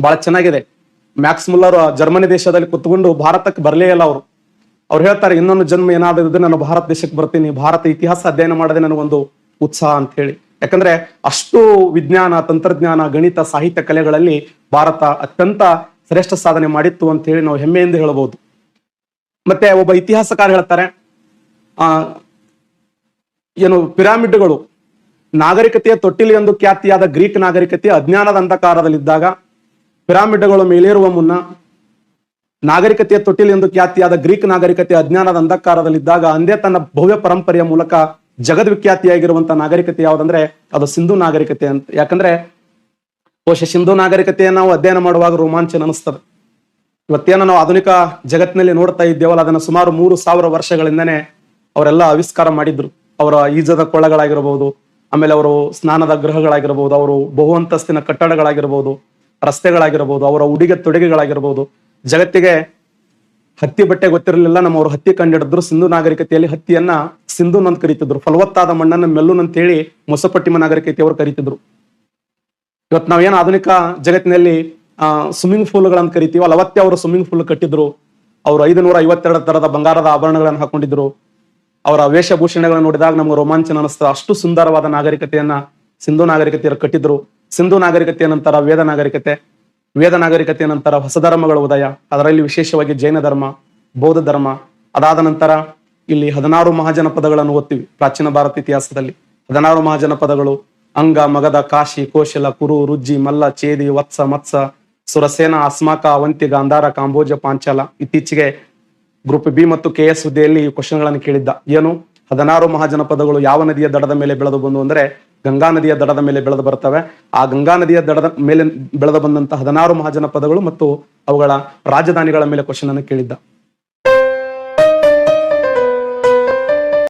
ಬಹಳ ಚೆನ್ನಾಗಿದೆ. Max Muller Germany ದೇಶದಲ್ಲಿ ಕುತ್ಕೊಂಡು ಭಾರತಕ್ಕೆ ಬರಲೇ ಇಲ್ಲ ಅವರು. ಅವ್ರು ಹೇಳ್ತಾರೆ, ಇನ್ನೊಂದು ಜನ್ಮ ಏನಾದ್ರೂ ನಾನು ಭಾರತ ದೇಶಕ್ಕೆ ಬರ್ತೀನಿ. ಭಾರತ ಇತಿಹಾಸ ಅಧ್ಯಯನ ಮಾಡದೆ ಒಂದು ಉತ್ಸಾಹ ಅಂತ ಹೇಳಿ. ಯಾಕಂದ್ರೆ ಅಷ್ಟು ವಿಜ್ಞಾನ, ತಂತ್ರಜ್ಞಾನ, ಗಣಿತ, ಸಾಹಿತ್ಯ ಕಲೆಗಳಲ್ಲಿ ಭಾರತ ಅತ್ಯಂತ ಶ್ರೇಷ್ಠ ಸಾಧನೆ ಮಾಡಿತ್ತು ಅಂತ ಹೇಳಿ ನಾವು ಹೆಮ್ಮೆಯಿಂದ ಹೇಳಬಹುದು ಮತ್ತೆ ಒಬ್ಬ ಇತಿಹಾಸಕಾರ ಹೇಳ್ತಾರೆ, ಆ, ಏನು ಪಿರಾಮಿಡ್ಗಳು ನಾಗರಿಕತೆಯ ತೊಟ್ಟಿಲಿ ಎಂದು ಖ್ಯಾತಿಯಾದ ಗ್ರೀಕ್ ನಾಗರಿಕತೆ ಅಜ್ಞಾನದ ಅಂಧಕಾರದಲ್ಲಿದ್ದಾಗ ಪಿರಾಮಿಡ್ಗಳು ಮೇಲೇರುವ ಮುನ್ನ ನಾಗರಿಕತೆಯ ತೊಟ್ಟಿಲು ಎಂದು ಖ್ಯಾತಿಯಾದ ಗ್ರೀಕ್ ನಾಗರಿಕತೆ ಅಜ್ಞಾನದ ಅಂಧಕಾರದಲ್ಲಿದ್ದಾಗ ಅಂದೇ ತನ್ನ ಭವ್ಯ ಪರಂಪರೆಯ ಮೂಲಕ ಜಗದ್ವಿಖ್ಯಾತಿಯಾಗಿರುವಂತಹ ನಾಗರಿಕತೆ ಯಾವುದಂದ್ರೆ ಅದು ಸಿಂಧು ನಾಗರಿಕತೆ ಅಂತ. ಯಾಕಂದ್ರೆ ಬಹುಶಃ ಸಿಂಧು ನಾಗರಿಕತೆಯನ್ನು ನಾವು ಅಧ್ಯಯನ ಮಾಡುವಾಗ ರೋಮಾಂಚನ ಅನಿಸ್ತದೆ ಇವತ್ತೇನ ನಾವು ಆಧುನಿಕ ಜಗತ್ತಿನಲ್ಲಿ ನೋಡ್ತಾ ಇದ್ದೇವಲ್ಲ, ಅದನ್ನ ಸುಮಾರು ಮೂರು ಸಾವಿರ ವರ್ಷಗಳಿಂದನೇ ಅವರೆಲ್ಲ ಆವಿಷ್ಕಾರ ಮಾಡಿದ್ರು. ಅವರ ಈಜದ ಕೊಳಗಳಾಗಿರಬಹುದು ಆಮೇಲೆ ಅವರು ಸ್ನಾನದ ಗೃಹಗಳಾಗಿರಬಹುದು ಅವರು ಬಹು ಅಂತಸ್ತಿನ ಕಟ್ಟಡಗಳಾಗಿರಬಹುದು ರಸ್ತೆಗಳಾಗಿರಬಹುದು ಅವರ ಉಡುಗೆ ತೊಡುಗೆಗಳಾಗಿರಬಹುದು ಜಗತ್ತಿಗೆ ಹತ್ತಿ ಬಟ್ಟೆ ಗೊತ್ತಿರಲಿಲ್ಲ, ನಮ್ಮವರು ಹತ್ತಿ ಕಂಡಿಡಿದ್ರು, ಸಿಂಧು ನಾಗರಿಕತೆಯಲ್ಲಿ ಹತ್ತಿಯನ್ನ ಸಿಂಧು ಅಂತ ಕರೀತಿದ್ರು, ಫಲವತ್ತಾದ ಮಣ್ಣನ್ನ ಮೆಲ್ಲುನ್ ಅಂತ ಹೇಳಿ ಮೊಸಪಟ್ಟಿಮ ನಾಗರಿಕತೆಯವರು ಕರೀತಿದ್ರು. ಇವತ್ತು ನಾವೇನು ಆಧುನಿಕ ಜಗತ್ತಿನಲ್ಲಿ ಸ್ವಿಮ್ಮಿಂಗ್ ಪೂಲ್ಗಳಂತ ಕರಿತೀವಿ ಅಲ್ಲಿ ಅವತ್ತೇ ಅವರು ಸ್ವಿಮ್ಮಿಂಗ್ ಪೂಲ್ ಕಟ್ಟಿದ್ರು, ಅವರು ಐದುನೂರ ಐವತ್ತೆರಡು ತರದ ಬಂಗಾರದ ಆಭರಣಗಳನ್ನು ಹಾಕೊಂಡಿದ್ರು, ಅವರ ವೇಷಭೂಷಣಗಳನ್ನು ನೋಡಿದಾಗ ನಮ್ಗೆ ರೋಮಾಂಚನ ಅನಿಸ್ತದೆ ಅಷ್ಟು ಸುಂದರವಾದ ನಾಗರಿಕತೆಯನ್ನ ಸಿಂಧು ನಾಗರಿಕತೆಯರು ಕಟ್ಟಿದ್ರು. ಸಿಂಧು ನಾಗರಿಕತೆಯ ನಂತರ ವೇದ ನಾಗರಿಕತೆ, ವೇದ ನಾಗರಿಕತೆಯ ನಂತರ ಹೊಸ ಧರ್ಮಗಳ ಉದಯ, ಅದರಲ್ಲಿ ವಿಶೇಷವಾಗಿ ಜೈನ ಧರ್ಮ, ಬೌದ್ಧ ಧರ್ಮ, ಅದಾದ ನಂತರ ಇಲ್ಲಿ ಹದಿನಾರು ಮಹಾಜನಪದಗಳನ್ನು ಓದ್ತೀವಿ ಪ್ರಾಚೀನ ಭಾರತ ಇತಿಹಾಸದಲ್ಲಿ. ಹದಿನಾರು ಮಹಾಜನಪದಗಳು ಅಂಗ, ಮಗಧ, ಕಾಶಿ, ಕೋಶಲ, ಕುರು, ರುಜ್ಜಿ, ಮಲ್ಲ ಚೇದಿ ವತ್ಸ, ಮತ್ಸ, ಸುರಸೇನ, ಅಸ್ಮಾಕ ಅವಂತಿ ಗಾಂಧಾರ ಕಾಂಬೋಜ, ಪಾಂಚಾಲ. ಇತ್ತೀಚೆಗೆ ಗ್ರೂಪ್ ಬಿ ಮತ್ತು ಕೆ ಎಸ್ ಹುದ್ದೆಯಲ್ಲಿ ಈ ಕ್ವಶನ್ಗಳನ್ನು ಕೇಳಿದ್ದ. ಏನು? ಹದಿನಾರು ಮಹಾಜನಪದಗಳು ಯಾವ ನದಿಯ ದಡದ ಮೇಲೆ ಬೆಳೆದು ಬಂದು ಅಂದ್ರೆ ಗಂಗಾ ನದಿಯ ದಡದ ಮೇಲೆ ಬೆಳೆದು ಬರ್ತವೆ ಆ ಗಂಗಾ ನದಿಯ ದಡದ ಮೇಲೆ ಬೆಳೆದು ಬಂದಂತಹ ಹದಿನಾರು ಮಹಾಜನಪದಗಳು ಮತ್ತು ಅವುಗಳ ರಾಜಧಾನಿಗಳ ಮೇಲೆ ಕ್ವಶನ್ ಅನ್ನು ಕೇಳಿದ್ದ.